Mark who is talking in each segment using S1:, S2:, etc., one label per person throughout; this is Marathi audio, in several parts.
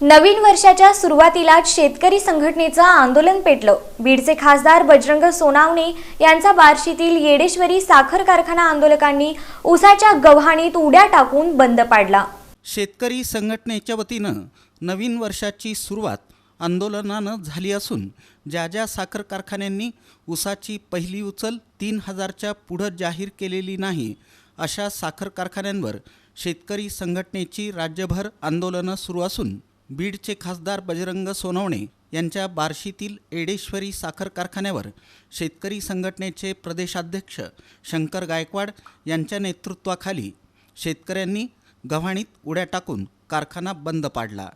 S1: नवीन वर्षाच्या सुरुवातीलाच शेतकरी संघटनेचं आंदोलन पेटलं. बीडचे खासदार बजरंग सोनावणे यांचा बार्शीतील येडेश्वरी साखर कारखाना आंदोलकांनी उसाच्या गव्हाणीत उड्या टाकून बंद पाडला.
S2: शेतकरी संघटनेच्या वतीनं नवीन वर्षाची सुरुवात आंदोलनानं झाली असून ज्या ज्या साखर कारखान्यांनी उसाची पहिली उचल तीन हजारच्या पुढं जाहीर केलेली नाही अशा साखर कारखान्यांवर शेतकरी संघटनेची राज्यभर आंदोलनं सुरू असून बीडचे खासदार बजरंग सोनवणे यांच्या बार्शीतील एडेश्वरी साखर कारखान्यावर शेतकरी संघटनेचे प्रदेशाध्यक्ष शंकर गायकवाड यांच्या नेतृत्वाखाली शेतकऱ्यांनी गव्हाणीत उड्या टाकून कारखाना बंद पाडला.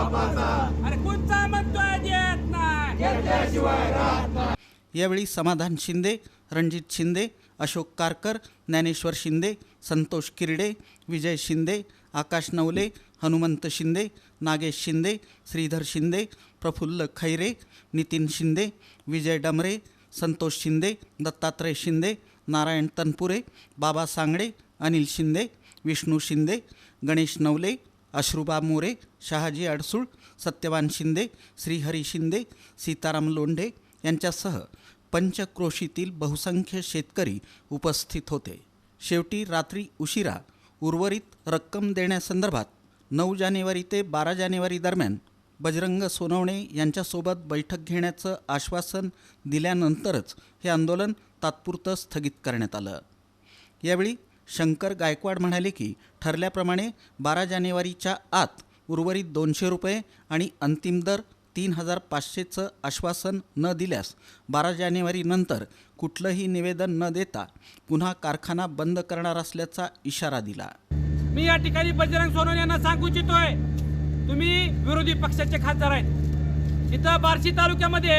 S3: अरे म्हणतोय देत नाही
S2: यावेळी समाधान शिंदे रणजित शिंदे अशोक कारकर ज्ञानेश्वर शिंदे संतोष किरडे विजय शिंदे आकाश नवले हनुमंत शिंदे नागेश शिंदे श्रीधर शिंदे प्रफुल्ल खैरे नितीन शिंदे विजय डमरे संतोष शिंदे दत्तात्रय शिंदे नारायण तनपुरे बाबा सांगडे अनिल शिंदे विष्णू शिंदे गणेश नवले अश्रुबा मोरे शहाजी अडसूळ सत्यवान शिंदे श्रीहरी शिंदे सीताराम लोंढे यांच्यासह पंचक्रोशीतील बहुसंख्य शेतकरी उपस्थित होते. शेवटी रात्री उशिरा उर्वरित रक्कम देण्यासंदर्भात नऊ जानेवारी ते बारा जानेवारी दरम्यान बजरंग सोनवणे यांच्यासोबत बैठक घेण्याचं आश्वासन दिल्यानंतरच हे आंदोलन तात्पुरतं स्थगित करण्यात आलं. यावेळी शंकर गायकवाड म्हणाले की ठरल्याप्रमाणे बारा जानेवारीच्या आत उर्वरित दोनशे रुपये आणि अंतिम दर तीन हजार पाचशेचं आश्वासन न दिल्यास बारा जानेवारीनंतर कुठलंही निवेदन न देता पुन्हा कारखाना बंद करणार असल्याचा इशारा दिला.
S3: मी या ठिकाणी बजरंग सोनवणे यांना सांगू इच्छितोय. तुम्ही विरोधी पक्षाचे खासदार आहेत. इथं बार्शी तालुक्यामध्ये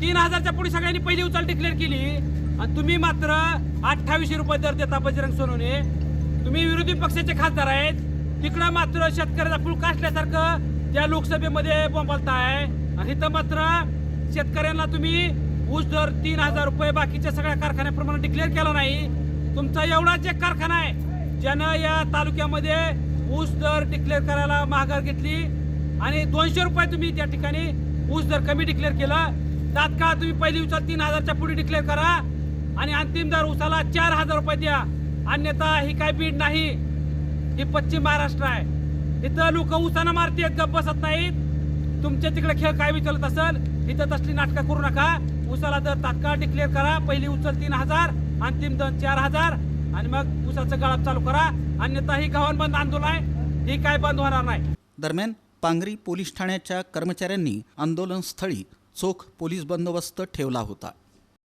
S3: तीन हजारच्या पुढे सगळ्यांनी पहिली उचल डिक्लेअर केली. आणि तुम्ही मात्र अठ्ठावीसशे रुपये दर देता बजरंग सोनवणे. तुम्ही विरोधी पक्षाचे खासदार आहेत. तिकडं मात्र शेतकऱ्याचा फुल कासल्यासारखं त्या लोकसभेमध्ये बोंबालताय आणि इथं मात्र शेतकऱ्यांना तुम्ही ऊस दर तीन हजार रुपये बाकीच्या सगळ्या कारखान्याप्रमाणे डिक्लेअर केला नाही. तुमचा एवढाच एक कारखाना आहे ज्यानं या तालुक्यामध्ये ऊस दर डिक्लेअर करायला माघार घेतली. आणि दोनशे रुपये तुम्ही त्या ठिकाणी ऊस दर कमी डिक्लेअर केलं. तात्काळ तुम्ही पहिली उचल तीन हजारच्या पुढे डिक्लेअर करा. आणि अंतिम दर उसाला चार हजार रुपये द्या. अन्यथा ही काय बीड नाही ही पश्चिम महाराष्ट्र आहे. इथं लोक उसानं मारती गप्प बसत नाहीत. तुमच्या तिकडे खेळ काय विचारत असेल इथं तसली नाटकं करू नका. उसाला दर तात्काळ डिक्लेअर करा. पहिली उचल तीन हजार अंतिम दर चार हजार. आणि मग उसाचं गळप चालू करा. अन्यथा ही गव्हाण बंद आंदोलन आहे. ही काय बंद होणार नाही.
S2: दरम्यान पांगरी पोलीस ठाण्याच्या कर्मचाऱ्यांनी आंदोलनस्थळी चोख पोलीस बंदोबस्त ठेवला होता.